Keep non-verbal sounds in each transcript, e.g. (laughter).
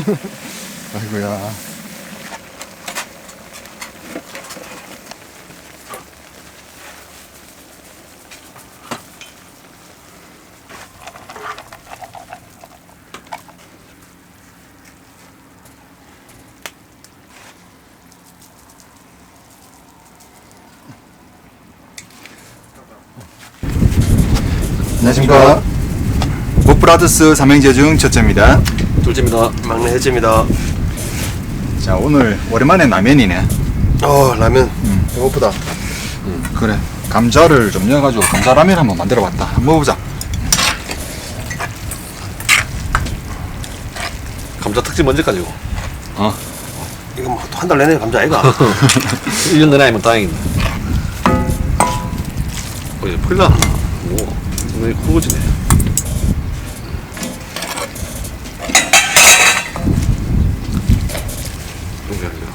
아이고야. 안녕하십니까. 목브라더스 삼행제 중 첫째입니다. 둘째입니다. 막내 셋째입니다. 자, 오늘 오랜만에 라면이네. 어 라면 배고프다. 그래. 감자를 좀 넣어가지고 감자라면 한번 만들어봤다. 한번 먹어보자. 감자 특집 언제까지고? 어. 이거 뭐 한 달 내내 감자 아이가? (laughs) 1년 내내 하면 다행이네. 어 이제 풀나? 오 상당히 크고지네. 여기 아니라.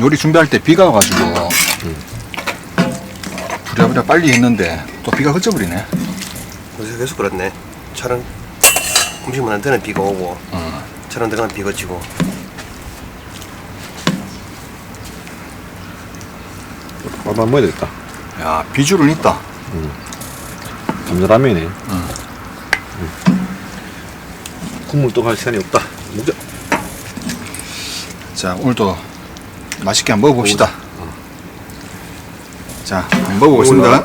요리 준비할 때 비가 와가지고 부랴부랴 빨리 했는데 또 비가 그쳐버리네. 요새 계속 그렇네. 촬영 음식만 할 때는 비가 오고 어. 촬영 들어가면 비가 치고. 밥 안 먹어야 되겠다. 야, 비주는 있다. 감자라면이네. 응. 국물 또 갈 시간이 없다. 먹자. 자, 오늘도 맛있게 한번 먹어봅시다. 자, 한번 먹어보겠습니다.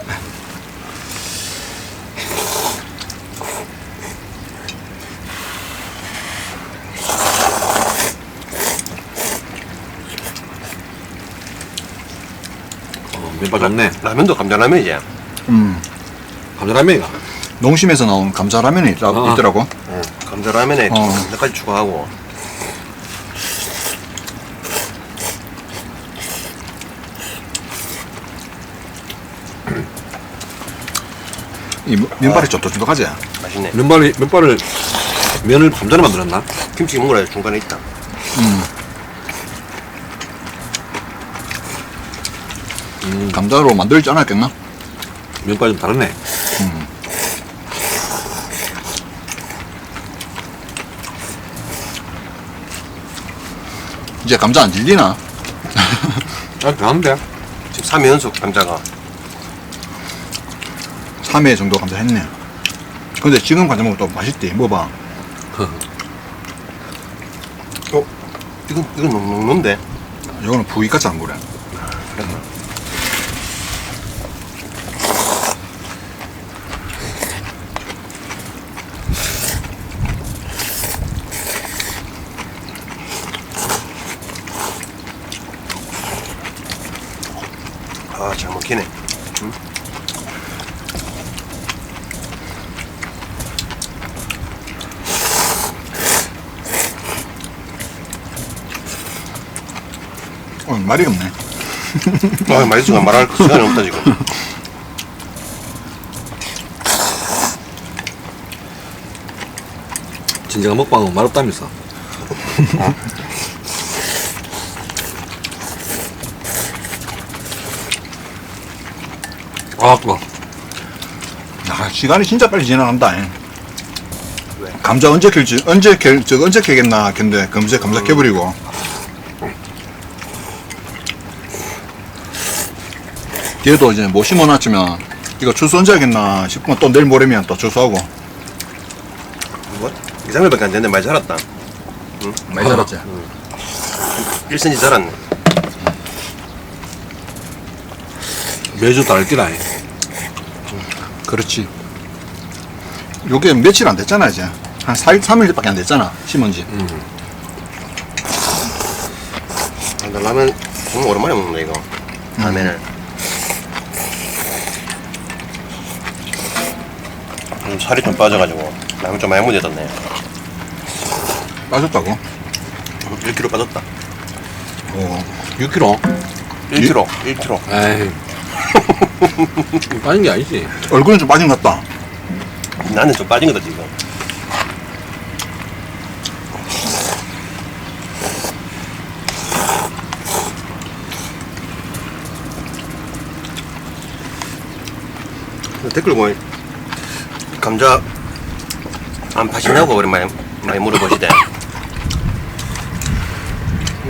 어, 면발 좋네. 라면도 감자 라면이지. 음, 감자라면이가. 농심에서 나온 감자라면이 있라- 아. 있더라고. 응. 감자 라면에 어. 감자까지 추가하고. 이 면발이 쫀득쫀득하지? 맛있네. 면발이, 면발을, 면을 감자로 만들었나? 김치 먹으라 중간에 있다. 음. 감자로 만들지 않았겠나? 면발이 좀 다르네. 이제 감자 안 질리나? 아, 다른데? 지금 3회 연속 감자가. 3회 정도 감자 했네. 근데 지금 감자 먹으면 또 맛있대. 먹어봐. 어? 이건 이건 녹는데. 이거는 부위까지 안 그래. 아, 잘 먹히네. 응? 오늘 말이 없네. 아, 맛있어가 말할 시간이 없다, 지금. 진정한 먹방은 맛없다면서. 아, 뜨거. 야, 시간이 진짜 빨리 지나간다. 잉. 감자 언제 캘지, 언제 캘, 저 언제 캐겠나, 근데 금세 감자 캐버리고. 뒤에도 이제 뭐 심어놨으면 이거 추수 언제 하겠나 싶으면 또 내일 모레면 또 추수하고. 뭐? 2, 3일밖에 안 됐는데 많이 자랐다. 많이 자랐지. 1cm 자랐네. 매주 달기라. 그렇지. 요게 며칠 안 됐잖아, 이제. 한 4일, 3일밖에 안 됐잖아, 심은 지. 아, 나 라면 정말 오랜만에 먹는다, 이거. 라면을. 음, 살이 좀 빠져가지고 라면 좀 많이 묻어졌네. 빠졌다고? 1kg 빠졌다. 어, 6kg? 1kg, 1kg. 에이. (laughs) 빠진 게 아니지. 얼굴은 좀 빠진 것 같다. 나는 좀 빠진 거다, 지금. 댓글 보면 감자 안 파시냐고 오랜만에 많이 물어보시대.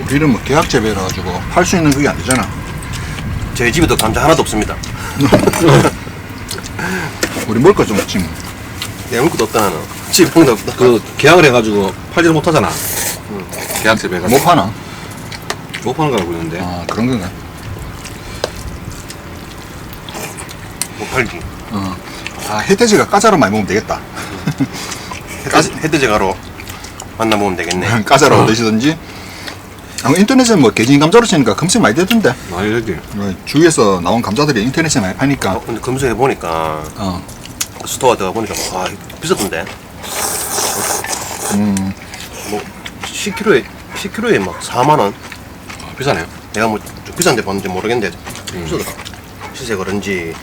우리는 뭐 계약 재배라 가지고 팔 수 있는 그게 안 되잖아. 저희 집에도 감자 하나도 없습니다. (laughs) 우리 먹을 거좀 먹지 뭐. 내 먹을 것도 없다 나는. 거 없다. 그 계약을 해가지고 팔지를 못하잖아. 계약 재배가 못 파나? 못 파는 거라고 그러는데. 아 그런 건가? 못 팔지. 어. 아 혜태지가 까자로 많이 먹으면 되겠다. (laughs) 햇- 햇돼지가로 만나 먹으면 되겠네. (laughs) 까자로 드시든지. 아, 인터넷에 뭐 개진 감자로 치니까 검색 많이 되던데. 많이 되지. 뭐 주위에서 나온 감자들이 인터넷에 많이 파니까. 어, 근데 검색해 보니까 어. 스토어 들어가 보니까 와 비싸던데. 음. 뭐 10kg에 10kg에 막 4만 원. 아, 비싸네. 내가 뭐좀 비싼데 봤는지 모르겠는데 음. 비싸더라. 시세 그런지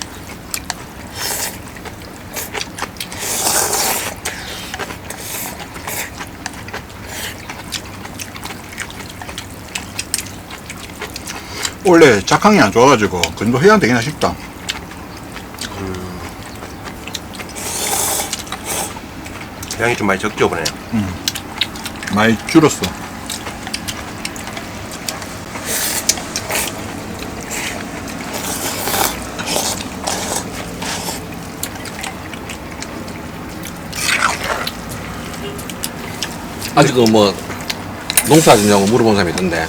원래 작황이 안 좋아가지고 그 정도 해야 되겠나 싶다. 양이 좀 많이 적죠 보네. 많이 줄었어. 아직은 뭐 농사 짓냐고 물어본 사람이 있던데.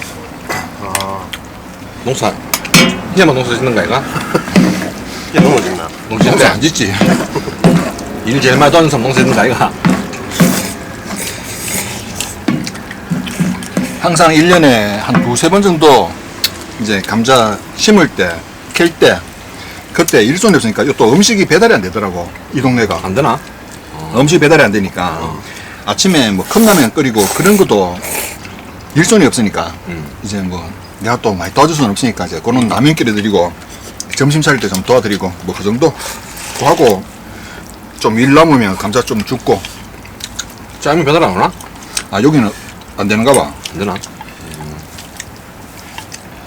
아 농사 이제만 농사 짓는 거 아이가? (laughs) 이게 넘어졌나? 농사 농사 안 짓는데 짓지. 일 제일 많이 도는 사람 농사 짓는 거 아이가? 항상 1년에 한 두세 번 정도 이제 감자 심을 때, 캘 때, 그때 일손이 없으니까 또 음식이 배달이 안 되더라고. 이 동네가. 안 되나? 음식 배달이 안 되니까 아침에 뭐 컵라면 끓이고 그런 것도 일손이 없으니까 음. 이제 뭐 내가 또 많이 도와줄 수는 없으니까 이제 그런 라면 끓여드리고 점심 차릴 때 좀 도와드리고 뭐 그 정도 또 하고 좀 일 남으면 감자 좀 줍고 짜면 배달 안 오나? 아 여기는 안 되는가 봐 안 되나?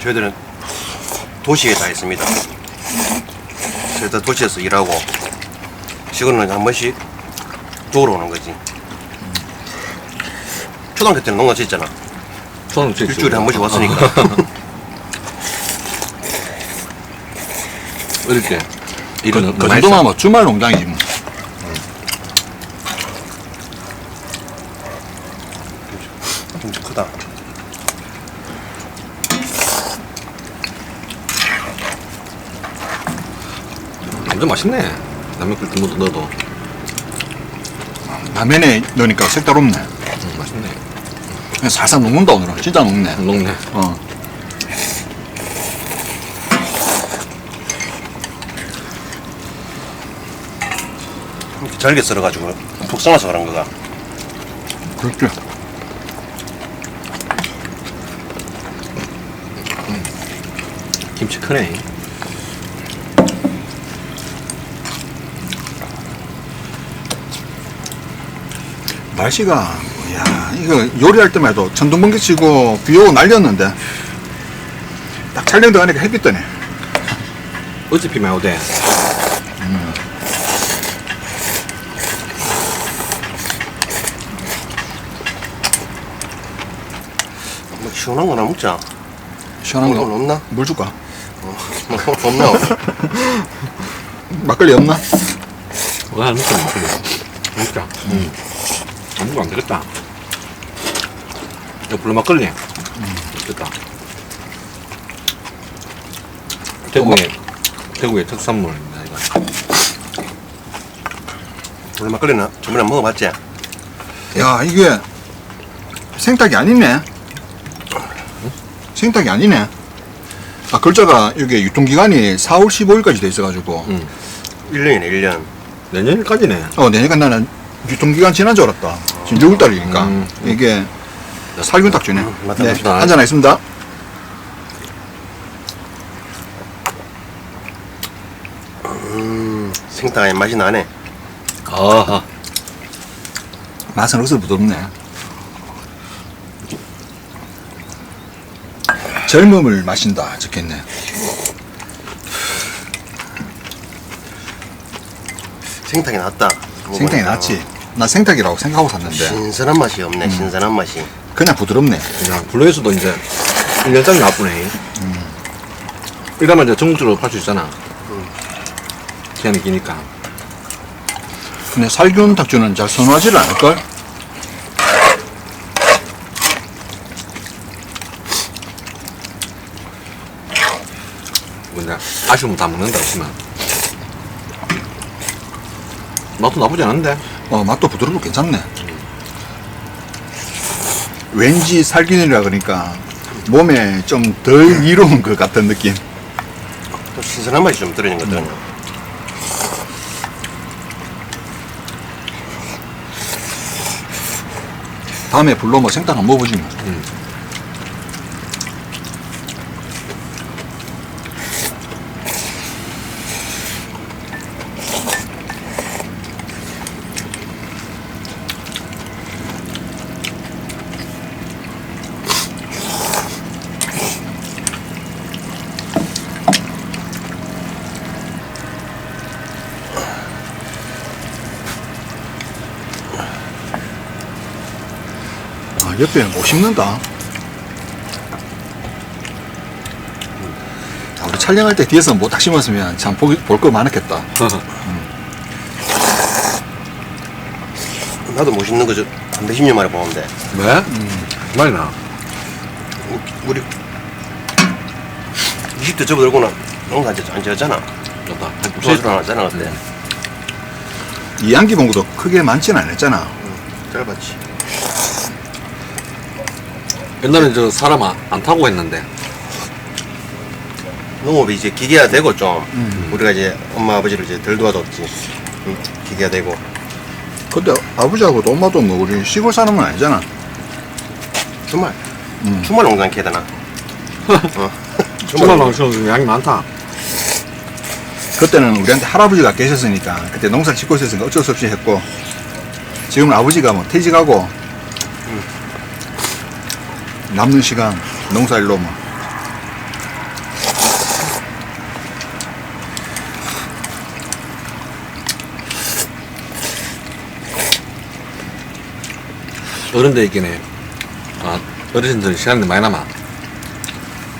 저희들은 도시에 다 있습니다. 저희 다 도시에서 일하고 시골은 한 번씩 쪽으로 오는 거지. 초등학교 때는 농가 짓잖아. 저는 진짜 일주일에 한 번씩 왔으니까. 어릴 때 이거는 그 정도만 뭐 주말 농장이지 뭐. 좀 크다. 완전 맛있네. 라면 끓일 때 넣어도 라면에 넣으니까 색다롭네 음, 맛있네. 살살 녹는다 오늘은 진짜 녹네 녹네. 어. 이렇게 잘게 썰어가지고 푹 썰어서 그런 거가. 그렇죠 김치 크네. 날씨가 야 이거 요리할 때만 해도 천둥번개 치고 비 오고 날렸는데 딱 촬영 들어가니까 햇빛 뜨네 어차피 많이 오대. 뭐 시원한 거나 먹자. 시원한 뭐거 없나? 물 줄까? 뭐 없나? (laughs) 막걸리 없나? 와, 안 먹자, 먹자. 먹자. 음. 안 먹으면 안 되겠다. 이거 불러 막걸리. 음. 됐다. 대구의, 대구의 특산물입니다, 이거. 오늘 막걸리는 저번에 먹어봤지? 야 이게 생닭이 아니네 생닭이 아니네 아 글자가 이게 유통기간이 4월 15일까지 돼 있어가지고 음. 1년이네 1년. 내년까지네. 어 내니까 나는 유통기간 지난 줄 알았다 지금 6월달이니까 음. 이게 살균 딱 주네 음, 맞다, 네, 맞다. 한잔 하겠습니다 음, 생닭의 맛이 나네. 아하. 맛은 억수로 부드럽네 젊음을 마신다 적혀있네 생닭이 낫다. 생닭이 먹어보니까. 낫지 나 생닭이라고 생각하고 샀는데 신선한 맛이 없네. 신선한 맛이. 그냥 부드럽네. 그냥 블루에서도 이제 1년짜리 나쁘네. 이러면 이제 전국적으로 팔 수 있잖아. 기한이 기니까. 근데 살균 닭주는 잘 선호하지를 않을걸? 근데 아쉬우면 다 먹는다 했지만. 맛도 나쁘지 않은데. 어, 맛도 부드럽고 괜찮네. 왠지 살균이라 그러니까 몸에 좀 덜 이로운 것 같은 느낌. 또 신선한 맛이 좀 들어있는 거거든요. 다음에 불러 뭐 생닭 한번 먹어보지 뭐. 아, 옆에는 못 씹는다. 아, 우리 촬영할 때 뒤에서 못딱 심었으면 참 볼 거 많았겠다. 나도 멋있는 거저 몇십 년 만에 보는데. 왜? 많이 나. 우리 20대 접어들고는 농사 안 지었- 안 지었잖아. 좋다. 소주를 안 하잖아 그때. 이양기 공구도 크게 많지는 않았잖아. 짧았지. 옛날에 저 사람 안, 안 타고 했는데. 농업이 이제 기계화 되고 좀 우리가 이제 엄마 아버지를 이제 덜 도와줬지. 응, 기계화 되고. 근데 아버지하고도 엄마도 뭐 우리 시골 사람은 아니잖아. 주말 음. 주말 농장 캐야 되나? 어. 주말 방송 양이 많다. 그때는 우리한테 할아버지가 계셨으니까 그때 농사를 짓고 있었으니까 어쩔 수 없이 했고 지금 은 아버지가 뭐 퇴직하고 남는 시간 농사일로 뭐 어른들 있긴 해. 아, 어르신들 시간이 많이 남아.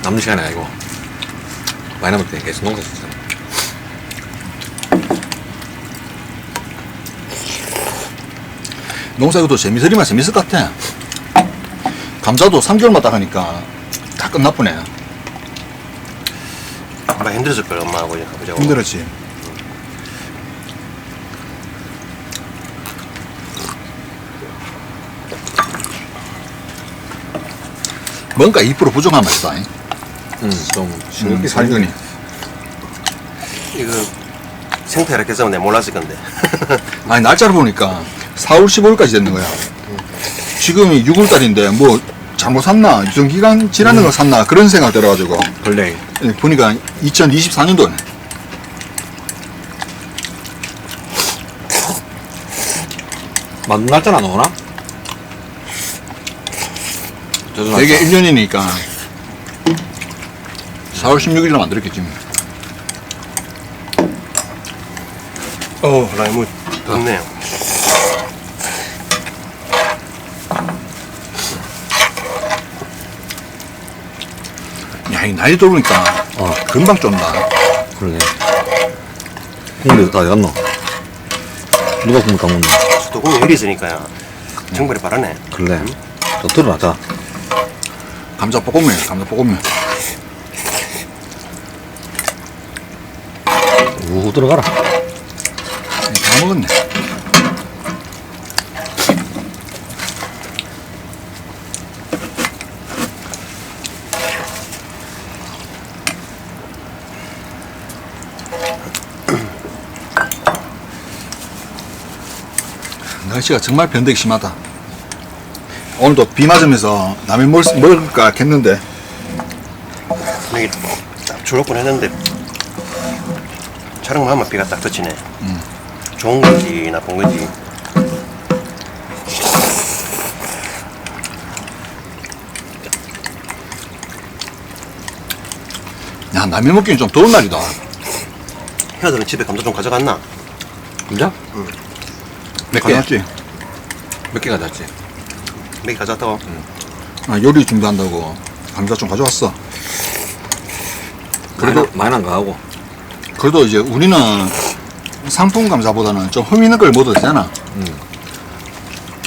남는 시간이 아니고. 많이 남을 때 계속 농사 짓잖아. 농사도 재미들이만 재밌을 것 같아. 감자도 3개월마다 하니까 다 끝나쁘네. 많이 힘들었을 거야 엄마 아버지 아버지하고. 힘들었지. 뭔가 2% 부족한 맛이다. 잉? 응, 좀 음, 싱겁게 살균이. 이거 생태 이렇게 써면 내가 몰랐을 건데. (laughs) 아니 날짜를 보니까 4월 15일까지 됐는 거야. 지금이 6월달인데 뭐 잘못 샀나 유통기간 지나는 걸 샀나 그런 생각 들어가지고 걸레. 보니까 2024년도네. 만든 날짜나 나오나? 저도 되게 1년이니까 4월 16일로 만들었겠지. 뭐. 어, 라이무 좋네요. 야, 이 나이 들으니까 어, 금방 쫀다. 그러네. 국물이 다 어디갔노? 누가 국물 까먹노? 수도공이 열이 있으니까요. 정발이 바라네. 그래. 좀 들어놔자. 감자 볶음면, 감자 볶음면. 우후 들어가라. 다 먹었네. 날씨가 정말 변덕이 심하다. 오늘도 비 맞으면서 남이 뭘, 먹을까 했는데 여기 딱 졸업군 했는데 촬영만 하면 비가 딱 그치네. 좋은 건지 나쁜 건지. 야 남이 먹기는 좀 더운 날이다. 혀들은 집에 감자 좀 가져갔나? 감자? 몇 개? 몇 개 가져왔지? 맥이 가져왔다고? 아, 요리 준비한다고 감자 좀 가져왔어. 그래도- 그래도 많이 안 가고. 그래도 이제 우리는 상품 감자보다는 좀 흠 있는 걸 먹어도 되잖아. 음.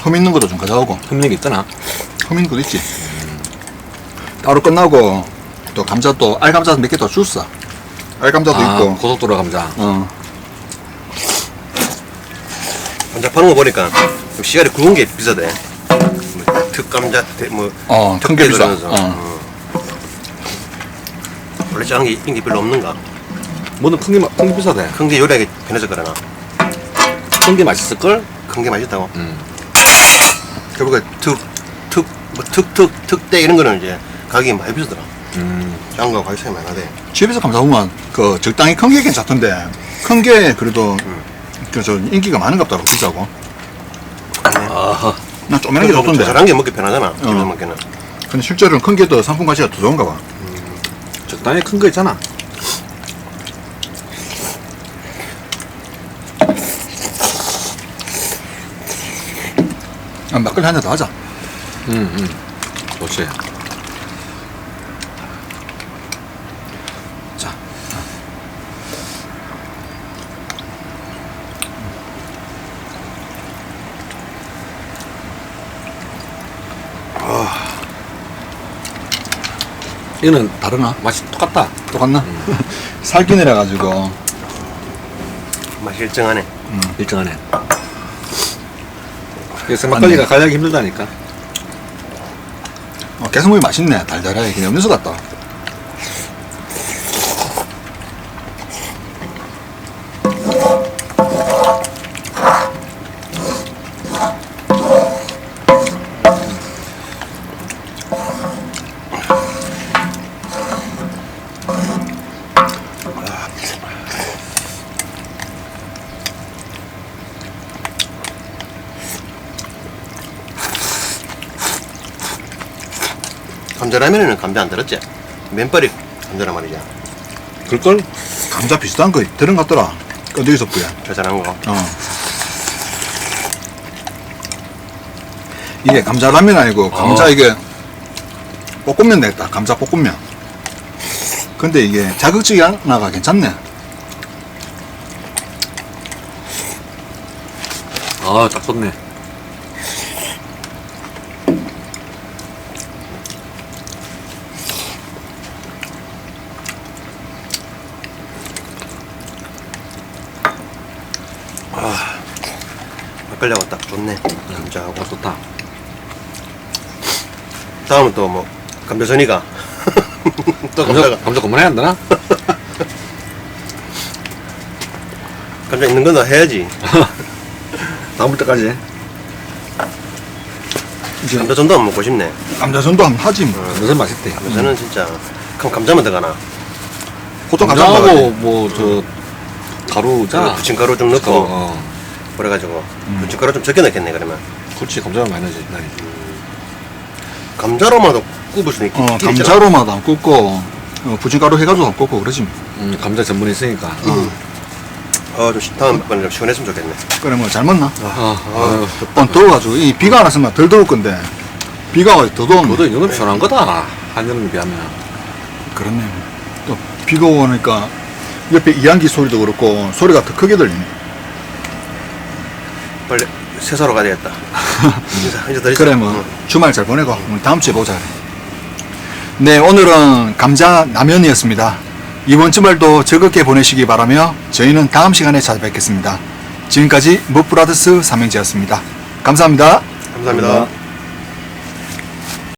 흠 있는 것도 좀 가져오고. 흠력 있더나? 흠 있는 것도 있지. 따로 끝나고 또 감자 또 알감자 몇 개 더 줬어. 알감자도 아, 있고. 고속도로 감자. 어. 감자 파는 거 보니까 좀 씨알이 굵은 게 비싸대. 뭐 특감자, 대- 뭐 어, 큰게 비싸. 그러면서. 어. 어. 원래 작은 게 인기 별로 없는가? 뭐든 큰 게, 큰게 비싸대. 큰 게 요리하기 편해서 그러나? 큰 게 맛있을 걸? 큰 게 맛있다고? 음. 결국에 특, 특, 뭐 특특, 특대 이런 거는 이제 가격이 많이 비싸더라. 음. 작은 거 가격 차이 많이 나대. 집에서 감자 보면 그 적당히 큰 게 괜찮던데 큰 게 그래도 그저 인기가 많은 것 같더라고 비싸고. 아, 난 쪼매는 게 좋던데. 저런 게 먹기 편하잖아. 집에서 먹기는. 근데 실제로는 큰 게 더 상품 가치가 더 좋은가 봐. 적당히 큰 거 있잖아. 아, 막걸리 한 잔 더 하자. 음, 음. 좋지. 이거는 다르나? 맛이 똑같다. 똑같나? (laughs) 살균이라 가지고 맛이 일정하네. 일정하네. 그래서 막걸리가 가장 힘들다니까. 어, 개성물이 맛있네. 달달하게 그냥 음료수 같다. 감자라면에는 감자 안 들었지? 맨발이 감자란 말이야. 그럴걸? 감자 비슷한 거 들은 것 같더라. 끈적이 섭구야. 저잘한 거. 어. 이게 감자라면 아니고 감자 어. 이게 볶음면 냈다. 감자 볶음면. 근데 이게 자극적이 하나가 괜찮네. 아, 딱 좋네. 막걸리하고 딱 좋네. 감자하고. 딱 좋다. 다음은 또 뭐 감자전이가. (laughs) 또 감자, 감자가. 감자 그만해야 한다나? (laughs) 감자 있는 거나 해야지. (laughs) 다음부터 까지 이제 감자전도 한번 먹고 싶네. 감자전도 한번 하지 뭐. 감자전 맛있대. 감자는 진짜 그럼 감자만 들어가나. 보통 감자 감자하고 먹어야지. 뭐저 가루잖아. 부침가루 좀 넣고 어, 그래가지고 부침가루 좀 적게 넣겠네 그러면. 그렇지 감자를 많이 넣지. 나는. 감자로마도 굽을 수 있, 어. 감자로마도 안 굽고 어, 부침가루 해가지고 안 굽고 그러지 뭐. 음, 감자 전분이 있으니까. 어, 좀 시- 다음 번에 좀 시원했으면 좋겠네. 그래 뭐 잘 먹나? 아, 아, 뻔 더워가지고 이 비가 안 왔으면 덜 더울 건데 비가 와서 더 더운 너도 이 정도면 시원한 거다. 한여름에 비하면. 그렇네. 또 비가 오니까 옆에 이안기 소리도 그렇고 소리가 더 크게 들리네. 빨리 세사로 가야 되겠다. (laughs) 이제, 이제 더 있어. 그래 뭐 응. 주말 잘 보내고 오늘 다음 주에 보자. 네 오늘은 감자 라면이었습니다. 이번 주말도 즐겁게 보내시기 바라며 저희는 다음 시간에 찾아뵙겠습니다. 지금까지 무브라더스 삼행제였습니다. 감사합니다. 감사합니다.